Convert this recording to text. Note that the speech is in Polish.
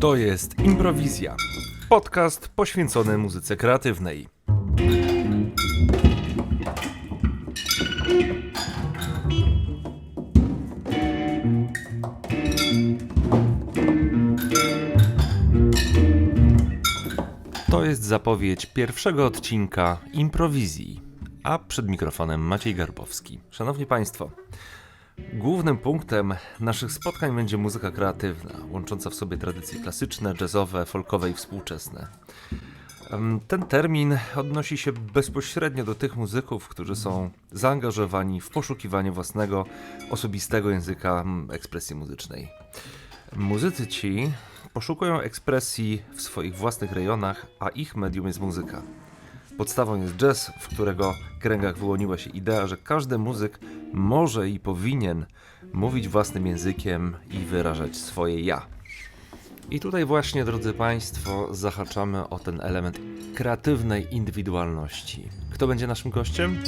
To jest Improwizja. Podcast poświęcony muzyce kreatywnej. To jest zapowiedź pierwszego odcinka Improwizji. A przed mikrofonem Maciej Garbowski. Szanowni Państwo, Głównym punktem naszych spotkań będzie muzyka kreatywna, łącząca w sobie tradycje klasyczne, jazzowe, folkowe i współczesne. Ten termin odnosi się bezpośrednio do tych muzyków, którzy są zaangażowani w poszukiwanie własnego, osobistego języka ekspresji muzycznej. Muzycy ci poszukują ekspresji w swoich własnych rejonach, a ich medium jest muzyka. Podstawą jest jazz, w którego kręgach wyłoniła się idea, że każdy muzyk może i powinien mówić własnym językiem i wyrażać swoje ja. I tutaj właśnie, drodzy Państwo, zahaczamy o ten element kreatywnej indywidualności. Kto będzie naszym gościem?